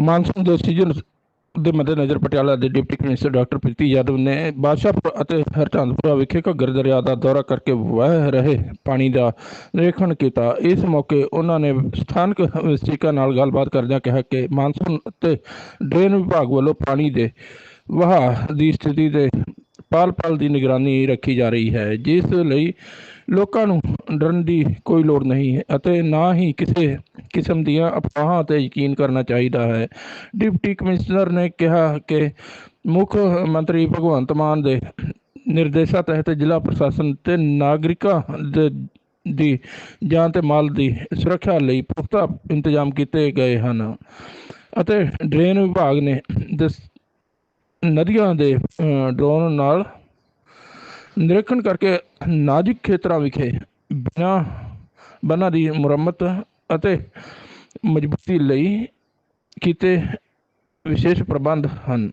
Monsoon ਦੇ season ਦੇ ਮੱਦੇਨਜ਼ਰ ਪਟਿਆਲਾ ਦੇ deputy commissioner doctor Preeti Yadav ਨੇ ਬਾਦਸ਼ਾਹਪੁਰ ਅਤੇ ਹਰਚੰਦਪੁਰਾ ਵਿਖੇ ਘੱਗਰ ਦਰਿਆ ਦਾ ਦੌਰਾ ਕਰਕੇ ਵਹਿ ਰਹੇ ਪਾਣੀ ਦਾ ਨਿਰੀਖਣ ਕੀਤਾ। ਇਸ ਮੌਕੇ ਉਹਨਾਂ ਨੇ ਸਥਾਨਕ ਵਸਨੀਕਾਂ ਨਾਲ ਗੱਲਬਾਤ ਕਰਦਿਆਂ ਕਿਹਾ ਕਿ ਮਾਨਸੂਨ ਅਤੇ ਡਰੇਨ ਵਿਭਾਗ ਵੱਲੋਂ ਪਾਣੀ ਦੇ ਵਹਾਅ ਦੀ ਸਥਿਤੀ ਦੇ ਪਲ ਪਲ ਦੀ ਨਿਗਰਾਨੀ ਰੱਖੀ ਜਾ ਰਹੀ ਹੈ, ਜਿਸ ਲਈ ਲੋਕਾਂ ਨੂੰ ਡਰਨ ਦੀ ਕੋਈ ਲੋੜ ਨਹੀਂ ਹੈ ਅਤੇ ਨਾ ਹੀ ਕਿਸੇ ਕਿਸਮ ਦੀਆਂ ਅਫਵਾਹਾਂ ਤੇ ਯਕੀਨ ਕਰਨਾ ਚਾਹੀਦਾ ਹੈ। ਡਿਪਟੀ ਕਮਿਸ਼ਨਰ ਨੇ ਕਿਹਾ ਕਿ ਮੁੱਖ ਮੰਤਰੀ ਭਗਵੰਤ ਮਾਨ ਦੇ ਨਿਰਦੇਸ਼ਾਂ ਤਹਿਤ ਜ਼ਿਲ੍ਹਾ ਪ੍ਰਸ਼ਾਸਨ ਤੇ ਨਾਗਰਿਕਾਂ ਦੇ ਦੀ ਜਾਨ ਤੇ ਮਾਲ ਦੀ ਸੁਰੱਖਿਆ ਲਈ ਪੁਖਤਾ ਇੰਤਜ਼ਾਮ ਕੀਤੇ ਗਏ ਹਨ ਅਤੇ ਡਰੇਨ ਵਿਭਾਗ ਨੇ ਦਸ- ਨਦੀਆਂ ਦੇ ਡਰੋਨ ਨਾਲ ਨਿਰੀਖਣ ਕਰਕੇ ਨਾਜ਼ੁਕ ਖੇਤਰਾਂ ਵਿਖੇ ਬਿਨਾਂ ਬੰਨਾਂ ਦੀ ਮੁਰੰਮਤ ਅਤੇ ਮਜ਼ਬੂਤੀ ਲਈ ਕੀਤੇ ਵਿਸ਼ੇਸ਼ ਪ੍ਰਬੰਧ ਹਨ।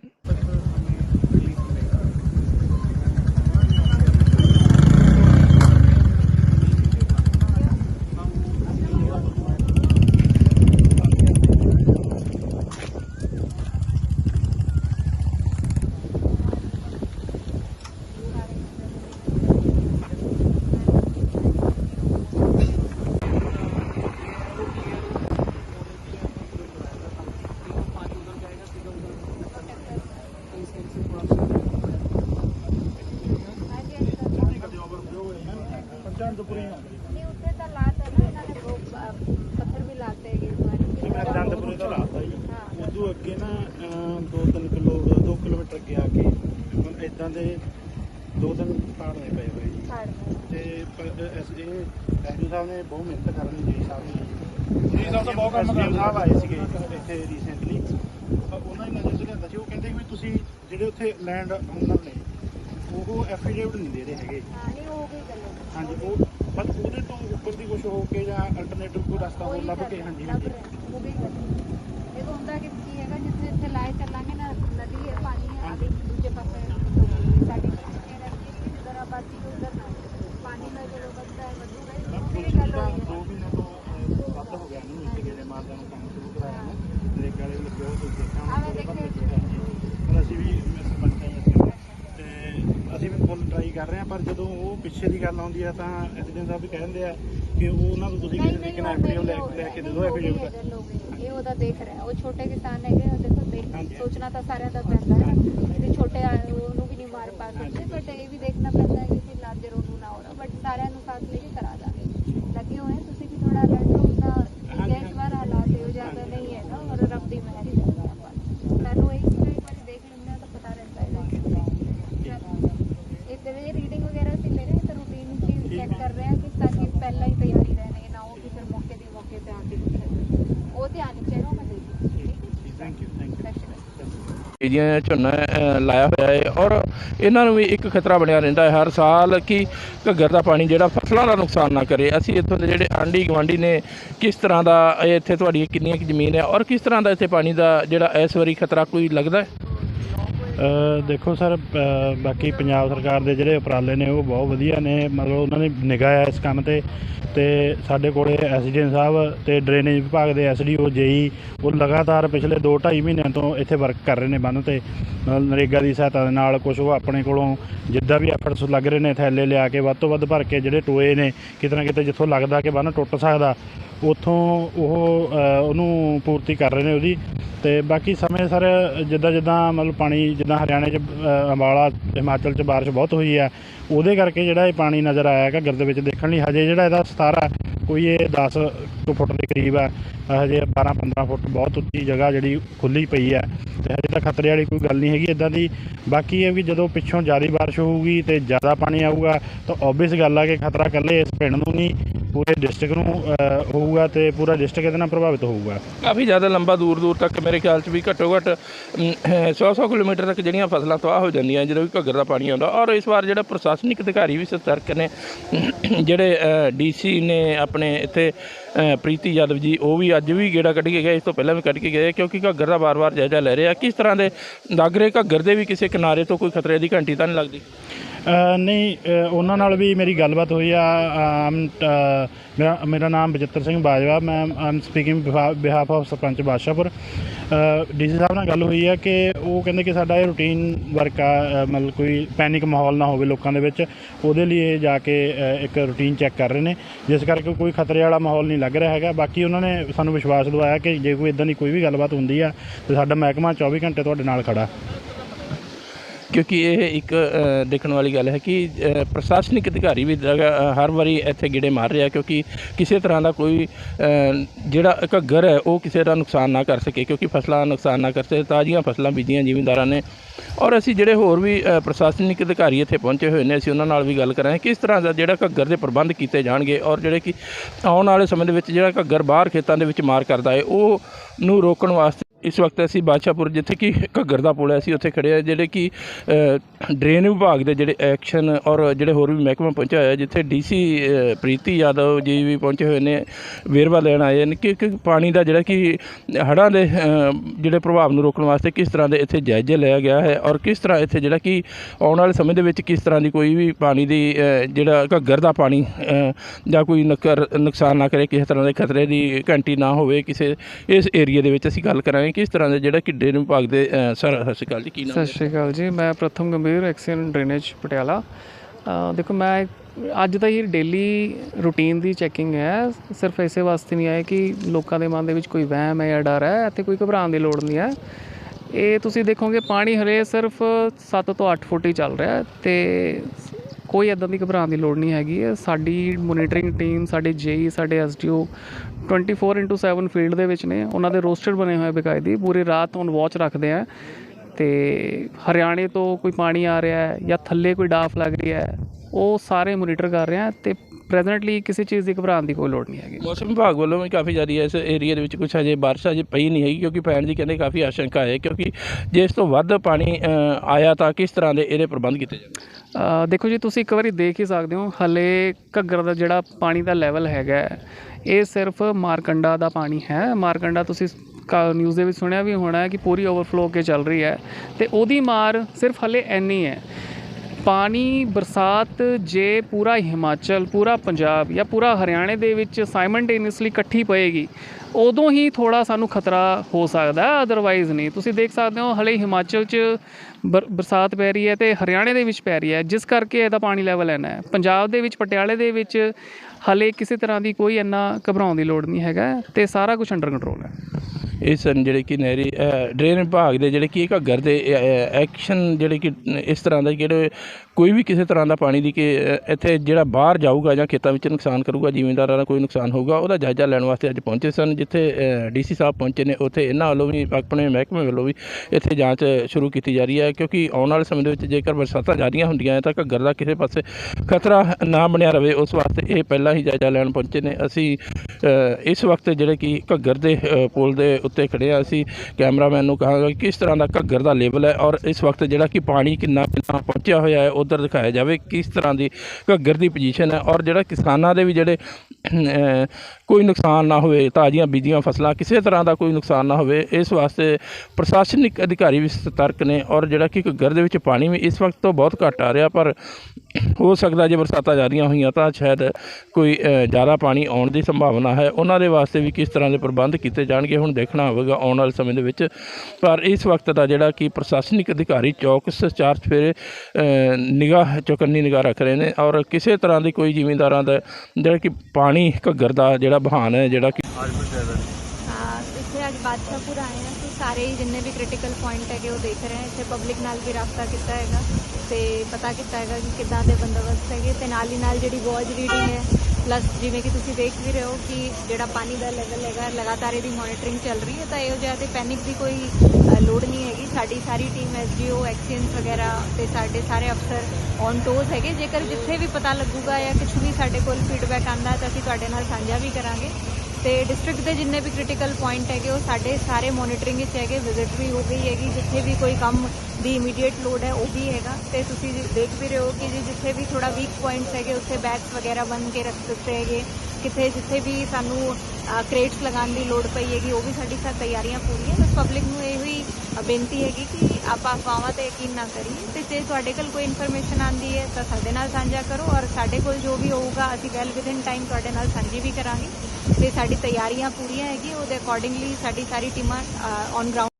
ਨਹੀਂ ਉੱਥੇ ਤਾਂ ਲਾਤਾ ਨਾ ਇਹਨਾਂ ਨੇ ਉਹ, ਅਹ, ਪੱਥਰ ਵੀ ਲਾਤੇ ਹੈਗੇ ਇਸ ਵਾਰ ਜਿਵੇਂ ਚੰਦਪੁਰੇ ਦਾ ਲਾਤਾ ਜੀ। ਹਾਂ। ਉਦੋਂ ਅੱਗੇ ਨਾ 2-3 ਕਿਲੋ 2 ਕਿਲੋਮੀਟਰ ਅੱਗੇ ਆ ਕੇ ਹੁਣ ਇਦਾਂ ਦੇ ਦੋ ਤਿੰਨ ਪਾੜਨੇ ਪਏ ਹੋਏ ਜੀ। ਛੱਡ ਦਿਓ। ਤੇ ਪ- ਅ- ਐਸ- ਇਹ ਐਸਡੀ ਸਾਹਿਬ ਨੇ ਬਹੁਤ ਮਿਹਨਤ ਕਰਨੀ ਜੀ ਸਾਹਿਬ ਨੇ। ਜੀ ਸਾਹਿਬ ਤਾਂ ਬਹੁਤ ਕੰਮ ਕਰਦੇ ਸਾਹਿਬ ਆਏ ਸੀਗੇ ਇੱਥੇ ਰੀਸੈਂਟਲੀ ਉਹਨਾਂ ਦੀ ਨਜ਼ਰ ਲਿਆਂਦਾ ਸੀ ਉਹ ਕਹਿੰਦੇ ਵੀ ਤੁਸੀਂ ਜਿਹੜੇ ਉੱਥੇ ਲੈਂਡ ਓਨਰ ਨੇ ਉਹ ਐਫੀਡੇਵਿਟ ਨਹੀਂ ਦੇ ਰਹੇ ਹੈਗੇ। ਹਾਂ ਨਹੀਂ ਹੋ ਗਈ ਗੱਲ ਹਾਂਜੀ ਉਹ ਉਹਦੇ ਤੋਂ ਉੱਪਰ ਦੀ ਕੁਝ ਹੋ ਕੇ ਜਾਂ ਅਲਟਰਨੇਟਿਵ ਕੋਈ ਰਸਤਾ ਹੋਰ ਲੱਭ ਕੇ ਹਾਂਜੀ ਹਾਂਜੀ ਹੋ ਗਈ ਗੱਲ ਦੇਖੋ ਹੁੰਦਾ ਕਿ ਕੀ ਹੈਗਾ ਜਿੱਥੇ ਇੱਥੇ ਲਾਏ ਚੱਲਾਂਗੇ ਨਾ ਨਦੀ ਹੈ ਪਾਣੀ ਹੈ ਆਗੇ ਦੂਜੇ ਪਾਸੇ ਸਾਡੇ ਇਧਰ ਆਬਾਦੀ ਤੋਂ ਉਧਰ ਨਾ ਪਾਣੀ ਦਾ ਜਦੋਂ ਵੱਧਦਾ ਹੈ ਵਧੂਗਾ ਮੈਮ ਇਹ ਗੱਲ ਤਾਂ ਹੋਈ ਦੋ ਹੈ ਮਹੀਨੇ ਤੋਂ ਅਹ, ਵੱਧ ਹੋ ਗਿਆ ਨਹੀਂ ਇੱਥੇ ਗੇੜੇ ਮਾਰਦਾ ਨੂੰ ਕੰਮ ਸ਼ੁਰੂ ਕਰਾਇਆ ਨਾ ਨਰੇਗਾ ਵਾਲੇ ਵੀ ਲੱਗੇ ਹੋਏ ਸੀ ਦੇਖਾਂ ਆਹ ਮੈਂ ਦੇਖਿਆ ਪਰ ਅਸੀਂ ਵੀ ਸਰਪੰਚ ਹਾਂ ਜੀ ਅਸੀਂ ਤੇ ਅਸੀਂ ਵੀ ਫੁੱਲ ਟਰਾਈ ਕਰ ਰਹੇ ਹਾਂ ਪਰ ਜਦੋਂ ਉਹ ਪਿੱਛੇ ਦੀ ਗੱਲ ਆਉਂਦੀ ਆ ਤਾਂ ਐਸਡੀਐਮ ਸਾਹਿਬ ਵੀ ਕਹਿੰਦੇ ਆ ਕਿ ਉਹ ਉਹਨਾਂ ਨੂੰ ਤੁਸੀਂ ਕਿਸੇ ਤਰੀਕੇ ਨਾਲ ਐਫਡੀਓ ਲੈ ਲੈ ਕੇ ਦੇ ਦਿਓ ਐਫਡੀਓ ਇਹ ਉਹਦਾ ਦੇਖ ਰਿਹਾ ਉਹ ਛੋਟੇ ਕਿਸਾਨ ਹੈਗੇ ਉਹ ਦੇਖੋ ਦੇਖ। ਸੋਚਣਾ ਤਾਂ ਸਾਰਿਆਂ ਦਾ ਪੈਂਦਾ ਹੈ। ਜਿਹੜੇ ਛੋਟੇ ਉਹਨੂੰ ਵੀ ਨਹੀਂ ਮਾਰ ਪਾ ਸਕਦੇ ਬਟ ਇਹ ਵੀ ਦੇਖਣਾ ਪੈਂਦਾ ਹੈ ਕਿ ਲਾਰਜਰ ਉਹਨੂੰ ਨਾ ਹੋਣਾ ਬਟ ਸਾਰਿਆਂ ਨੂੰ ਸਾਥ ਲੈ ਕੇ ਕਰਾ ਦਾਂਗੇ ਲੱਗੇ ਹੋਏ ਆ, ਤੁਸੀਂ ਵੀ ਥੋੜਾ ਰਹਿ ਜਾਓ ਤਾਂ ਇਸ ਵਾਰ ਹਾਲਾਤ ਇਹੋ ਜਿਹਾ ਤਾਂ ਨਹੀਂ ਹੈ ਨਾ ਔਰ ਰੱਬ ਦੀ ਮਿਹਰ ਹੀ ਹੈ ਆਪਾਂ ਨੂੰ। ਸਾਨੂੰ ਇਹ ਸੀ ਕਿ ਇੱਕ ਵਾਰੀ ਦੇਖ ਲੈਂਦੇ ਹਾਂ ਤਾਂ ਪਤਾ ਰਹਿੰਦਾ ਹੈ ਇਹ ਤੇ ਰੀਡਿੰਗ ਵਗੈਰਾ ਸੀ ਲੈ ਰਹੇ ਤਾਂ ਰੂਟੀਨ ਚੈੱਕ ਕਰ ਰਹੇ ਹਾਂ ਕਿ ਤਾਂ ਕਿ ਪਹਿਲਾਂ ਹੀ ਤਿਆਰੀ ਰਹਿਣੇ ਨਾ ਹੋ ਕਿ ਫਿਰ ਮੌਕੇ ਦੀ ਮੌਕੇ ਤੇ ਆ ਕੇ। ਉਹ ਧਿਆਨ ਚ ਰਹੋ ਮੈਂ ਦੇਖੀ ਠੀਕ ਹੈ ਥੈਂਕ ਯੂ ਥੈਂਕ ਸਤਿ ਸ਼੍ਰੀ ਅਕਾਲ ਯੂ ਜਿਹੜੀਆਂ ਝੋਨਾ ਲਾਇਆ ਹੋਇਆ ਹੈ ਔਰ ਇਹਨਾਂ ਨੂੰ ਵੀ ਇੱਕ ਖਤਰਾ ਬਣਿਆ ਰਹਿੰਦਾ ਹੈ ਹਰ ਸਾਲ ਕਿ ਘੱਗਰ ਦਾ ਪਾਣੀ ਜਿਹੜਾ ਫਸਲਾਂ ਦਾ ਨੁਕਸਾਨ ਨਾ ਕਰੇ। ਅਸੀਂ ਇੱਥੋਂ ਦੇ ਜਿਹੜੇ ਆਂਢੀ ਗਵਾਂਢੀ ਨੇ ਕਿਸ ਤਰ੍ਹਾਂ ਦਾ ਇਹ ਇੱਥੇ ਤੁਹਾਡੀ ਕਿੰਨੀਆਂ ਕੁ ਜ਼ਮੀਨ ਹੈ ਔਰ ਕਿਸ ਤਰ੍ਹਾਂ ਦਾ ਇੱਥੇ ਪਾਣੀ ਦਾ ਜਿਹੜਾ ਇਸ ਵਾਰੀ ਖਤਰਾ ਕੋਈ ਲੱਗਦਾ ਹੈ? ਦੇਖੋ ਸਰ ਬਾਕੀ ਪੰਜਾਬ ਸਰਕਾਰ ਦੇ ਜਿਹੜੇ ਉਪਰਾਲੇ ਨੇ ਉਹ ਬਹੁਤ ਵਧੀਆ ਨੇ। ਮਤਲਬ ਉਹਨਾਂ ਨੇ ਨਿਗਾਹ ਹੈ ਇਸ ਕੰਮ ਤੇ। ਤੇ ਸਾਡੇ ਕੋਲੇ ਐਸਡੀਐਨ ਸਾਹਿਬ ਤੇ ਡਰੇਨੇਜ ਵਿਭਾਗ ਦੇ ਐਸਡੀਓ ਜੇਈ, ਉਹ ਲਗਾਤਾਰ ਪਿਛਲੇ 2-2.5 ਮਹੀਨਿਆਂ ਤੋਂ ਇੱਥੇ ਵਰਕ ਕਰ ਰਹੇ ਨੇ ਬੰਨ ਤੇ। ਨਰੇਗਾ ਦੀ ਸਹਾਇਤਾ ਦੇ ਨਾਲ ਕੁਝ ਉਹ ਆਪਣੇ ਕੋਲੋਂ ਜਿੱਦਾਂ ਵੀ ਐਫਰਟਸ ਲੱਗ ਰਹੇ ਨੇ, ਥੈਲੇ ਲਿਆ ਕੇ ਵੱਧ ਤੋਂ ਵੱਧ ਭਰ ਕੇ ਜਿਹੜੇ ਟੋਏ ਨੇ, ਕਿਤੇ ਨਾ ਕਿਤੇ ਜਿੱਥੋਂ ਲੱਗਦਾ ਕਿ ਬੰਨ ਟੁੱਟ ਸਕਦਾ ਉੱਥੋਂ ਉਹ ਉਹਨੂੰ ਪੂਰਤੀ ਕਰ ਰਹੇ ਨੇ ਉਹਦੀ। ਤੇ ਬਾਕੀ ਸਮੇਂ ਸਰ ਜਿੱਦਾਂ ਜਿੱਦਾਂ ਮਤਲਬ ਪਾਣੀ, ਜਿੱਦਾਂ ਹਰਿਆਣੇ 'ਚ ਅੰਬਾਲਾ, ਹਿਮਾਚਲ 'ਚ ਬਾਰਿਸ਼ ਬਹੁਤ ਹੋਈ ਹੈ ਉਹਦੇ ਕਰਕੇ ਜਿਹੜਾ ਇਹ ਪਾਣੀ ਨਜ਼ਰ ਆਇਆ ਘੱਗਰ ਦੇ ਵਿੱਚ ਦੇਖਣ ਲਈ। ਹਜੇ ਜਿਹੜਾ ਇਹਦਾ ਸਤਾਰਾ, ਕੋਈ ਇਹ 10 ਕੁ ਫੁੱਟ ਦੇ ਕਰੀਬ ਹੈ ਹਜੇ 12 15 ਫੁੱਟ ਬਹੁਤ ਉੱਚੀ ਜਗ੍ਹਾ ਜਿਹੜੀ ਖੁੱਲੀ ਪਈ ਹੈ ਤੇ ਹਜੇ ਤਾਂ ਖਤਰੇ ਵਾਲੀ ਕੋਈ ਗੱਲ ਨਹੀਂ ਹੈਗੀ ਇਦਾਂ ਦੀ। ਬਾਕੀ ਇਹ ਵੀ ਜਦੋਂ ਪਿੱਛੋਂ ਜ਼ਿਆਦਾ ਬਾਰਿਸ਼ ਹੋਊਗੀ ਤੇ ਜ਼ਿਆਦਾ ਪਾਣੀ ਆਊਗਾ, ਤਾਂ ਓਬਵੀਅਸ ਗੱਲ ਆ ਕਿ ਖਤਰਾ ਇਕੱਲੇ ਇਸ ਪਿੰਡ ਨੂੰ ਨਹੀਂ। ਪੂਰੇ ਡਿਸਟ੍ਰਿਕਟ ਨੂੰ ਹੋਊਗਾ ਤੇ ਪੂਰਾ ਡਿਸਟ੍ਰਿਕਟ ਇਹਦੇ ਨਾਲ ਪ੍ਰਭਾਵਿਤ ਹੋਊਗਾ। ਕਾਫੀ ਜ਼ਿਆਦਾ ਲੰਬਾ ਦੂਰ ਦੂਰ ਤੱਕ ਮੇਰੇ ਖਿਆਲ 'ਚ ਵੀ ਘੱਟੋ ਘੱਟ 100-100 ਕਿਲੋਮੀਟਰ ਤੱਕ ਜਿਹੜੀਆਂ ਫਸਲਾਂ ਤਬਾਹ ਹੋ ਜਾਂਦੀਆਂ ਜਦੋਂ ਵੀ ਘੱਗਰ ਦਾ ਪਾਣੀ ਆਉਂਦਾ। ਔਰ ਇਸ ਵਾਰ ਜਿਹੜਾ ਪ੍ਰਸ਼ਾਸਨਿਕ ਅਧਿਕਾਰੀ ਵੀ ਸਤਰਕ ਨੇ ਜਿਹੜੇ ਡੀਸੀ ਨੇ ਆਪਣੇ ਇੱਥੇ ਪ੍ਰੀਤੀ ਯਾਦਵ ਜੀ, ਉਹ ਵੀ ਅੱਜ ਵੀ ਗੇੜਾ ਕੱਢ ਕੇ ਗਏ, ਇਸ ਤੋਂ ਪਹਿਲਾਂ ਵੀ ਕੱਢ ਕੇ ਗਏ, ਕਿਉਂਕਿ ਘੱਗਰ ਦਾ ਵਾਰ-ਵਾਰ ਜਾਇਜ਼ਾ ਲੈ ਰਹੇ ਆ। ਕਿਸ ਤਰ੍ਹਾਂ ਦੇ, ਲੱਗ ਰਹੇ ਘੱਗਰ ਦੇ ਵੀ ਕਿਸੇ ਕਿਨਾਰੇ ਤੋਂ ਕੋਈ ਖਤਰੇ ਦੀ ਘੰਟੀ ਤਾਂ ਨਹੀਂ ਲੱਗਦੀ? ਨਹੀਂ ਅ, ਉਹਨਾਂ ਨਾਲ ਵੀ ਮੇਰੀ ਗੱਲਬਾਤ ਹੋਈ ਆ। ਆਮ ਅ, ਮੇਰਾ ਮੇਰਾ ਨਾਮ ਬਚਿੱਤਰ ਸਿੰਘ ਬਾਜਵਾ। ਮੈਂ am speaking behalf of sarpanch Badshahpur. DC ਸਾਹਿਬ ਨਾਲ ਗੱਲ ਹੋਈ ਆ ਕਿ ਉਹ ਕਹਿੰਦੇ ਕਿ ਸਾਡਾ ਇਹ ਰੂਟੀਨ ਵਰਕ ਆ ਅ, ਮਤਲਬ ਕੋਈ ਪੈਨਿਕ ਮਾਹੌਲ ਨਾ ਹੋਵੇ ਲੋਕਾਂ ਦੇ ਵਿੱਚ। ਉਹਦੇ ਲਈ ਇਹ ਜਾ ਕੇ ਅ, ਇੱਕ ਰੂਟੀਨ ਚੈੱਕ ਕਰ ਰਹੇ ਨੇ। ਜਿਸ ਕਰਕੇ ਕੋਈ ਖਤਰੇ ਵਾਲਾ ਮਾਹੌਲ ਨਹੀਂ ਲੱਗ ਰਿਹਾ ਹੈਗਾ। ਬਾਕੀ ਉਹਨਾਂ ਨੇ ਸਾਨੂੰ ਵਿਸ਼ਵਾਸ ਦਿਵਾਇਆ ਕਿ ਜੇ ਕੋਈ ਇਦਾਂ ਦੀ ਕੋਈ ਵੀ ਗੱਲਬਾਤ ਹੁੰਦੀ ਆ ਤੇ ਸਾਡਾ ਮਹਿਕਮਾ 24 ਘੰਟੇ ਤੁਹਾਡੇ ਨਾਲ ਖੜਾ। ਕਿਉਂਕਿ ਇਹ ਇੱਕ ਦੇਖਣ ਵਾਲੀ ਗੱਲ ਹੈ ਕਿ ਪ੍ਰਸ਼ਾਸਨਿਕ ਅਧਿਕਾਰੀ ਵੀ ਹਰ ਵਾਰੀ ਇੱਥੇ ਗੇੜੇ ਮਾਰ ਰਿਹਾ ਕਿਉਂਕਿ ਕਿਸੇ ਤਰ੍ਹਾਂ ਦਾ ਕੋਈ ਜਿਹੜਾ ਘੱਗਰ ਹੈ, ਉਹ ਕਿਸੇ ਦਾ ਨੁਕਸਾਨ ਨਾ ਕਰ ਸਕੇ ਕਿਉਂਕਿ ਫਸਲਾਂ ਦਾ ਨੁਕਸਾਨ ਨਾ ਕਰ ਸਕੇ, ਤਾਜ਼ੀਆਂ ਫਸਲਾਂ ਬੀਜੀਆਂ ਜ਼ਿਮੀਂਦਾਰਾਂ ਨੇ। ਔਰ ਅਸੀਂ ਜਿਹੜੇ ਹੋਰ ਵੀ ਪ੍ਰਸ਼ਾਸਨਿਕ ਅਧਿਕਾਰੀ ਇੱਥੇ ਪਹੁੰਚੇ ਹੋਏ ਨੇ, ਅਸੀਂ ਉਹਨਾਂ ਨਾਲ ਵੀ ਗੱਲ ਕਰਾਂਗੇ ਕਿਸ ਤਰ੍ਹਾਂ ਦਾ ਜਿਹੜਾ ਘੱਗਰ ਦੇ ਪ੍ਰਬੰਧ ਕੀਤੇ ਜਾਣਗੇ ਔਰ ਜਿਹੜੇ ਕਿ ਆਉਣ ਵਾਲੇ ਸਮੇਂ ਦੇ ਵਿੱਚ ਜਿਹੜਾ ਘੱਗਰ ਬਾਹਰ ਖੇਤਾਂ ਦੇ ਵਿੱਚ ਮਾਰ ਕਰਦਾ ਹੈ, ਉਹ ਨੂੰ ਰੋਕਣ ਵਾਸਤੇ ਇਸ ਵਕਤ ਅਸੀਂ ਬਾਦਸ਼ਾਹਪੁਰ, ਜਿੱਥੇ ਕਿ ਘੱਗਰ ਦਾ ਪੁਲ ਹੈ, ਅਸੀਂ ਉੱਥੇ ਖੜੇ ਆ ਜਿਹੜੇ ਕਿ ਡਰੇਨ ਵਿਭਾਗ ਦੇ ਜਿਹੜੇ ਐਕਸ਼ਨ ਔਰ ਜਿਹੜੇ ਹੋਰ ਵੀ ਮਹਿਕਮਾ ਪਹੁੰਚਿਆ ਹੋਇਆ, ਜਿੱਥੇ ਡੀਸੀ ਪ੍ਰੀਤੀ ਯਾਦਵ ਜੀ ਵੀ ਪਹੁੰਚੇ ਹੋਏ ਨੇ, ਵੇਰਵਾ ਲੈਣ ਆਏ ਨੇ ਕਿ ਕਿ ਪਾਣੀ ਦਾ ਜਿਹੜਾ ਕਿ ਹੜ੍ਹਾਂ ਦੇ ਜਿਹੜੇ ਪ੍ਰਭਾਵ ਨੂੰ ਰੋਕਣ ਵਾਸਤੇ ਕਿਸ ਤਰ੍ਹਾਂ ਦੇ ਇੱਥੇ ਜਾਇਜ਼ੇ ਲਿਆ ਗਿਆ ਹੈ ਔਰ ਕਿਸ ਤਰ੍ਹਾਂ ਇੱਥੇ ਜਿਹੜਾ ਕਿ ਆਉਣ ਵਾਲੇ ਸਮੇਂ ਦੇ ਵਿੱਚ ਕਿਸ ਤਰ੍ਹਾਂ ਦੀ ਕੋਈ ਵੀ ਪਾਣੀ ਦੀ ਜਿਹੜਾ ਘੱਗਰ ਦਾ ਪਾਣੀ ਜਾਂ ਕੋਈ ਨੁਕਰ, ਨੁਕਸਾਨ ਨਾ ਕਰੇ, ਕਿਸੇ ਤਰ੍ਹਾਂ ਦੇ ਖਤਰੇ ਦੀ ਘੰਟੀ ਨਾ ਹੋਵੇ, ਕਿਸੇ ਇਸ ਏਰੀਆ ਦੇ ਵਿੱਚ ਅਸੀਂ ਗੱਲ ਕਰਾਂਗੇ। ਕਿਸ ਤਰ੍ਹਾਂ ਦੇ ਜਿਹੜਾ ਕਿ ਡਰੇਨ ਵਿਭਾਗ ਦੇ ਅ, ਸਰ ਸਤਿ ਸ਼੍ਰੀ ਅਕਾਲ ਜੀ ਕੀ ਨਾਮ ਸਤਿ ਸ਼੍ਰੀ ਅਕਾਲ ਜੀ ਮੈਂ ਪ੍ਰਥਮ ਗੰਭੀਰ ਐਕਸੀਅਨ ਡਰੇਨੇਜ ਪਟਿਆਲਾ। ਅ, ਦੇਖੋ ਮੈਂ ਅੱਜ ਦਾ ਹੀ ਡੇਲੀ ਰੂਟੀਨ ਦੀ ਚੈਕਿੰਗ ਹੈ। ਸਿਰਫ ਇਸੇ ਵਾਸਤੇ ਨਹੀਂ ਆਏ ਕਿ ਲੋਕਾਂ ਦੇ ਮਨ ਦੇ ਵਿੱਚ ਕੋਈ ਵਹਿਮ ਹੈ ਜਾਂ ਡਰ ਹੈ ਇੱਥੇ ਕੋਈ ਘਬਰਾਉਣ ਦੀ ਲੋੜ ਨਹੀਂ ਹੈ। ਇਹ ਤੁਸੀਂ ਦੇਖੋਗੇ ਪਾਣੀ ਹਲੇ ਸਿਰਫ 7 ਤੋਂ 8 ਫੁੱਟ ਹੀ ਚੱਲ ਰਿਹਾ ਹੈ ਤੇ ਕੋਈ ਇਦਾਂ ਦੀ ਘਬਰਾਉਣ ਦੀ ਲੋੜ ਨਹੀਂ ਹੈਗੀ। ਹੈ ਸਾਡੀ ਮੋਨੀਟਰਿੰਗ ਟੀਮ ਸਾਡੇ ਜੇਈ ਸਾਡੇ ਐਸਡੀਓ 24/7 ਫੀਲਡ ਦੇ ਵਿੱਚ ਨੇ। ਉਹਨਾਂ ਦੇ ਰੋਸਟਰ ਬਣੇ ਹੋਏ ਬਕਾਇਦੀ। ਪੂਰੀ ਰਾਤ ਔਨ ਵਾਚ ਰੱਖਦੇ ਆ। ਤੇ ਹਰਿਆਣੇ ਤੋਂ ਕੋਈ ਪਾਣੀ ਆ ਰਿਹਾ ਹੈ ਜਾਂ ਥੱਲੇ ਕੋਈ ਡਾਫ ਲੱਗ ਰਹੀ ਹੈ, ਉਹ ਸਾਰੇ ਮੋਨੀਟਰ ਕਰ ਰਹੇ ਆ। ਤੇ ਪ੍ਰੈਜ਼ੈਂਟਲੀ ਕਿਸੇ ਚੀਜ਼ ਦੀ ਘਬਰਾਉਣ ਦੀ ਕੋਈ ਲੋੜ ਨਹੀਂ ਹੈਗੀ। ਮੌਸਮ ਵਿਭਾਗ ਵੱਲੋਂ ਵੀ ਕਾਫੀ ਜ਼ਿਆਦਾ ਇਸ ਏਰੀਆ ਦੇ ਵਿੱਚ ਕੁਝ ਅਜੇ ਬਾਰਿਸ਼ ਅਜੇ ਪਈ ਨਹੀਂ ਹੈਗੀ ਕਿਉਂਕਿ ਪੈਣ ਦੀ ਕਹਿੰਦੇ ਕਾਫੀ ਆਸ਼ੰਕਾ ਹੈ ਕਿਉਂਕਿ ਜੇ ਇਸ ਤੋਂ ਵੱਧ ਪਾਣੀ ਆਇਆ ਤਾਂ ਕਿਸ ਤਰ੍ਹਾਂ ਦੇ ਇਹਦੇ ਪ੍ਰਬੰਧ ਕੀਤੇ ਜਾਣ ਅ, ਦੇਖੋ ਜੀ ਤੁਸੀਂ ਇੱਕ ਵਾਰੀ ਦੇਖ ਹੀ ਸਕਦੇ ਹੋ ਹਲੇ ਘੱਗਰ ਦਾ ਜਿਹੜਾ ਪਾਣੀ ਦਾ ਲੈਵਲ ਹੈਗਾ ਹੈ, ਇਹ ਸਿਰਫ ਮਾਰਕੰਡਾ ਦਾ ਪਾਣੀ ਹੈ। ਮਾਰਕੰਡਾ ਤੁਸੀਂ ਨਿਊਜ਼ ਦੇ ਵਿੱਚ ਸੁਣਿਆ ਵੀ ਹੋਣਾ ਹੈ ਕਿ ਪੂਰੀ ਓਵਰਫਲੋ ਕੇ ਚੱਲ ਰਹੀ ਹੈ ਤੇ ਉਹਦੀ ਮਾਰ ਸਿਰਫ ਹਲੇ ਇੰਨੀ ਹੈ। ਪਾਣੀ, ਬਰਸਾਤ, ਜੇ ਪੂਰਾ ਹਿਮਾਚਲ, ਪੂਰਾ ਪੰਜਾਬ ਜਾਂ ਪੂਰਾ ਹਰਿਆਣੇ ਦੇ ਵਿੱਚ ਸਾਈਮਲਟੇਨੀਅਸਲੀ ਇਕੱਠੀ ਪਏਗੀ, ਉਦੋਂ ਹੀ ਥੋੜਾ ਸਾਨੂੰ ਖਤਰਾ ਹੋ ਸਕਦਾ ਅਦਰਵਾਈਜ਼ ਨਹੀਂ। ਤੁਸੀਂ ਦੇਖ ਸਕਦੇ ਹੋ, ਹਲੇ ਹਿਮਾਚਲ 'ਚ ਬਰ- ਬਰਸਾਤ ਪੈ ਰਹੀ ਹੈ ਤੇ ਹਰਿਆਣੇ ਦੇ ਵਿੱਚ ਪੈ ਰਹੀ ਹੈ, ਜਿਸ ਕਰਕੇ ਇਹਦਾ ਪਾਣੀ ਲੈਵਲ ਇੰਨਾ ਹੈ। ਪੰਜਾਬ ਦੇ ਵਿੱਚ, ਪਟਿਆਲੇ ਦੇ ਵਿੱਚ ਹਲੇ ਕਿਸੇ ਤਰ੍ਹਾਂ ਦੀ ਕੋਈ ਇੰਨਾ ਘਬਰਾਉਣ ਦੀ ਲੋੜ ਨਹੀਂ ਹੈਗਾ ਤੇ ਸਾਰਾ ਕੁਝ ਅੰਡਰ ਕੰਟਰੋਲ ਹੈ। ਇਹ ਸਨ ਜਿਹੜੇ ਕਿ ਨਹਿਰੀ ਡਰੇਨ ਵਿਭਾਗ ਦੇ ਜਿਹੜੇ ਕਿ ਇਹ ਘੱਗਰ ਦੇ ਐਕਸ਼ਨ ਜਿਹੜੇ ਕਿ ਇਸ ਤਰ੍ਹਾਂ ਦਾ ਜਿਹੜੇ ਕੋਈ ਵੀ ਕਿਸੇ ਤਰ੍ਹਾਂ ਦਾ ਪਾਣੀ ਦੀ ਕਿ ਇੱਥੇ ਜਿਹੜਾ ਬਾਹਰ ਜਾਊਗਾ ਜਾਂ ਖੇਤਾਂ ਵਿੱਚ ਨੁਕਸਾਨ ਕਰੂਗਾ, ਜ਼ਿਮੀਂਦਾਰਾਂ ਦਾ ਕੋਈ ਨੁਕਸਾਨ ਹੋਊਗਾ, ਉਹਦਾ ਜਾਇਜ਼ਾ ਲੈਣ ਵਾਸਤੇ ਅੱਜ ਪਹੁੰਚੇ ਸਨ, ਜਿੱਥੇ ਡੀਸੀ ਸਾਹਿਬ ਪਹੁੰਚੇ ਨੇ, ਉੱਥੇ ਇਹਨਾਂ ਵੱਲੋਂ ਵੀ, ਆਪਣੇ ਮਹਿਕਮੇ ਵੱਲੋਂ ਵੀ ਇੱਥੇ ਜਾਂਚ ਸ਼ੁਰੂ ਕੀਤੀ ਜਾ ਰਹੀ ਹੈ, ਕਿਉਂਕਿ ਆਉਣ ਵਾਲੇ ਸਮੇਂ ਦੇ ਵਿੱਚ ਜੇਕਰ ਬਰਸਾਤਾਂ ਜ਼ਿਆਦੀਆਂ ਹੁੰਦੀਆਂ ਹੈ ਤਾਂ ਘੱਗਰ ਦਾ ਕਿਸੇ ਪਾਸੇ ਖਤਰਾ ਨਾ ਬਣਿਆ ਰਹੇ ਉਸ ਵਾਸਤੇ ਇਹ ਪਹਿਲਾਂ ਹੀ ਜਾਇਜ਼ਾ ਲੈਣ ਪਹੁੰਚੇ ਨੇ। ਅਸੀਂ ਇਸ ਵਕਤ ਜਿਹੜੇ ਕਿ ਘੱਗਰ ਦੇ ਪੁਲ ਦੇ ਉੱਤੇ ਖੜੇ ਆ ਅਸੀਂ, ਕੈਮਰਾਮੈਨ ਨੂੰ ਕਹਾਂਗਾ ਕਿ ਕਿਸ ਤਰ੍ਹਾਂ ਦਾ ਘੱਗਰ ਦਾ ਲੈਵਲ ਹੈ ਔਰ ਇਸ ਵਕਤ ਜਿਹੜਾ ਕਿ ਪਾਣੀ ਕਿੰਨਾ ਕਿੰਨਾ ਪਹੁੰਚਿਆ ਹੋਇਆ ਹੈ, ਉਧਰ ਦਿਖਾਇਆ ਜਾਵੇ ਕਿਸ ਤਰ੍ਹਾਂ ਦੀ ਘੱਗਰ ਦੀ ਪੋਜੀਸ਼ਨ ਹੈ ਔਰ ਜਿਹੜਾ ਕਿਸਾਨਾਂ ਦੇ ਵੀ ਜਿਹੜੇ ਕੋਈ ਨੁਕਸਾਨ ਨਾ ਹੋਵੇ, ਤਾਜ਼ੀਆਂ ਬੀਜੀਆਂ ਫਸਲਾਂ, ਕਿਸੇ ਤਰ੍ਹਾਂ ਦਾ ਕੋਈ ਨੁਕਸਾਨ ਨਾ ਹੋਵੇ, ਇਸ ਵਾਸਤੇ ਪ੍ਰਸ਼ਾਸਨਿਕ ਅਧਿਕਾਰੀ ਵੀ ਸਤਰਕ ਨੇ ਔਰ ਜਿਹੜਾ ਕਿ ਘੱਗਰ ਦੇ ਵਿੱਚ ਪਾਣੀ ਵੀ ਇਸ ਵਕਤ ਤੋਂ ਬਹੁਤ ਘੱਟ ਆ ਰਿਹਾ ਪਰ ਹੋ ਸਕਦਾ ਜੇ ਬਰਸਾਤਾਂ ਜ਼ਿਆਦੀਆਂ ਹੋਈਆਂ ਤਾਂ ਸ਼ਾਇਦ ਕੋਈ ਜ਼ਿਆਦਾ ਪਾਣੀ ਆਉਣ ਦੀ ਸੰਭਾਵਨਾ ਹੈ। ਉਹਨਾਂ ਦੇ ਵਾਸਤੇ ਵੀ ਕਿਸ ਤਰ੍ਹਾਂ ਦੇ ਪ੍ਰਬੰਧ ਕੀਤੇ ਜਾਣਗੇ ਹੁਣ ਦੇਖਣਾ ਹੋਵੇਗਾ ਆਉਣ ਵਾਲੇ ਸਮੇਂ ਦੇ ਵਿੱਚ। ਪਰ ਇਸ ਵਕਤ ਦਾ ਜਿਹੜਾ ਕਿ ਪ੍ਰਸ਼ਾਸਨਿਕ ਅਧਿਕਾਰੀ ਚੌਕਸ ਚਾਰ ਸਫੇਰੇ ਨਿਗਾਹ ਚੌਕੰਨੀ ਨਿਗਾਹ ਰੱਖ ਰਹੇ ਨੇ ਔਰ ਕਿਸੇ ਤਰ੍ਹਾਂ ਦੀ ਕੋਈ ਜ਼ਿਮੀਂਦਾਰਾਂ ਦਾ ਜਿਹੜਾ ਕਿ ਪਾਣੀ ਘੱਗਰ ਦਾ ਜਿਹੜਾ ਬਹਾਨ ਹੈ, ਜਿਹੜਾ ਕਿ ਹਾਂ, ਇੱਥੇ ਅੱਜ ਬਾਦਸ਼ਾਹਪੁਰ ਆਏ ਹਾਂ ਤੇ ਸਾਰੇ ਹੀ ਜਿੰਨੇ ਵੀ ਕ੍ਰਿਟੀਕਲ ਪੁਆਇੰਟ ਹੈਗੇ ਉਹ ਦੇਖ ਰਹੇ ਹਾਂ। ਇੱਥੇ ਪਬਲਿਕ ਨਾਲ ਵੀ ਰਾਬਤਾ ਕੀਤਾ ਹੈਗਾ ਤੇ ਪਤਾ ਕੀਤਾ ਹੈਗਾ ਕਿ ਕਿੱਦਾਂ ਦੇ ਬੰਦੋਬਸਤ ਹੈਗੇ ਤੇ ਨਾਲ ਹੀ ਨਾਲ ਜਿਹੜੀ ਵਾਚ ਰੀਡਿੰਗ ਹੈ ਪਲੱਸ ਜਿਵੇਂ ਕਿ ਤੁਸੀਂ ਦੇਖ ਵੀ ਰਹੇ ਹੋ ਕਿ ਜਿਹੜਾ ਪਾਣੀ ਦਾ ਲੈਵਲ ਹੈਗਾ, ਲਗਾਤਾਰ ਇਹਦੀ ਮੋਨੀਟਰਿੰਗ ਚੱਲ ਰਹੀ ਹੈ ਤਾਂ ਇਹੋ ਜਿਹਾ ਤੇ ਪੈਨਿਕ ਦੀ ਕੋਈ ਲੋੜ ਨਹੀਂ ਹੈਗੀ। ਸਾਡੀ ਸਾਰੀ ਟੀਮ ਐਸਜੀਓ ਐਕਸੀਅਨਸ ਵਗੈਰਾ ਤੇ ਸਾਡੇ ਸਾਰੇ ਅਫਸਰ ਔਨ ਟੋਜ਼ ਹੈਗੇ। ਜੇਕਰ ਜਿੱਥੇ ਵੀ ਪਤਾ ਲੱਗੂਗਾ ਜਾਂ ਕੁਝ ਵੀ ਸਾਡੇ ਕੋਲ ਫੀਡਬੈਕ ਆਂਦਾ ਤਾਂ ਅਸੀਂ ਤੁਹਾਡੇ ਨਾਲ ਸਾਂਝਾ ਵੀ ਕਰਾਂਗੇ। ਤੇ ਡਿਸਟ੍ਰਿਕਟ ਦੇ ਜਿੰਨੇ ਵੀ ਕ੍ਰਿਟੀਕਲ ਪੁਆਇੰਟ ਹੈਗੇ, ਉਹ ਸਾਡੇ ਸਾਰੇ ਮੋਨਿਟਰਿੰਗ ਵਿੱਚ ਹੈਗੇ ਵਿਜ਼ਿਟ ਵੀ ਹੋ ਗਈ ਹੈਗੀ, ਜਿੱਥੇ ਵੀ ਕੋਈ ਕੰਮ ਦੀ ਇਮੀਡੀਏਟ ਲੋਡ ਹੈ, ਉਹ ਵੀ ਹੈਗਾ। ਤੇ ਤੁਸੀਂ ਦੇਖ ਵੀ ਰਹੇ ਹੋ ਕਿ ਜੀ ਜਿੱਥੇ ਵੀ ਥੋੜਾ ਵੀਕ ਪੁਆਇੰਟਸ ਹੈਗੇ, ਉੱਥੇ ਬੈਗਸ ਵਗੈਰਾ ਬੰਨ ਕੇ ਰੱਖ ਦਿੱਤੇ ਹੈਗੇ। ਕਿਤੇ ਜਿੱਥੇ ਵੀ ਸਾਨੂੰ ਕ੍ਰੇਟਸ ਲਗਾਉਣ ਦੀ ਲੋੜ ਪਈ ਹੈਗੀ, ਉਹ ਵੀ ਸਾਡੀ ਸਾਰੀ ਤਿਆਰੀਆਂ ਪੂਰੀਆਂ। ਬਸ ਪਬਲਿਕ ਨੂੰ ਇਹ ਹੀ ਬੇਨਤੀ ਹੈਗੀ ਕਿ ਆਪਾਂ ਅਫਵਾਹਾਂ ਤੇ ਯਕੀਨ ਨਾ ਕਰੀਏ। ਤੇ ਜੇ ਤੁਹਾਡੇ ਕੋਲ ਕੋਈ ਇਨਫੋਰਮੇਸ਼ਨ ਆਂਦੀ ਹੈ, ਤਾਂ ਸਾਡੇ ਨਾਲ ਸਾਂਝਾ ਕਰੋ। ਔਰ ਸਾਡੇ ਕੋਲ ਜੋ ਵੀ ਹੋਊਗਾ, ਅਸੀਂ ਵੈਲ ਵਿਦਿਨ ਟਾਈਮ ਤੁਹਾਡੇ ਨਾਲ ਸਾਂਝੀ ਵੀ ਕਰਾਂਗੇ। ਤੇ ਸਾਡੀ ਤਿਆਰੀਆਂ ਪੂਰੀਆਂ ਹੈਗੀ ਉਹਦੇ ਅਕੋਰਡਿੰਗਲੀ ਸਾਡੀ ਸਾਰੀ ਟੀਮਾਂ ਔਨ ਗਰਾਊਂਡ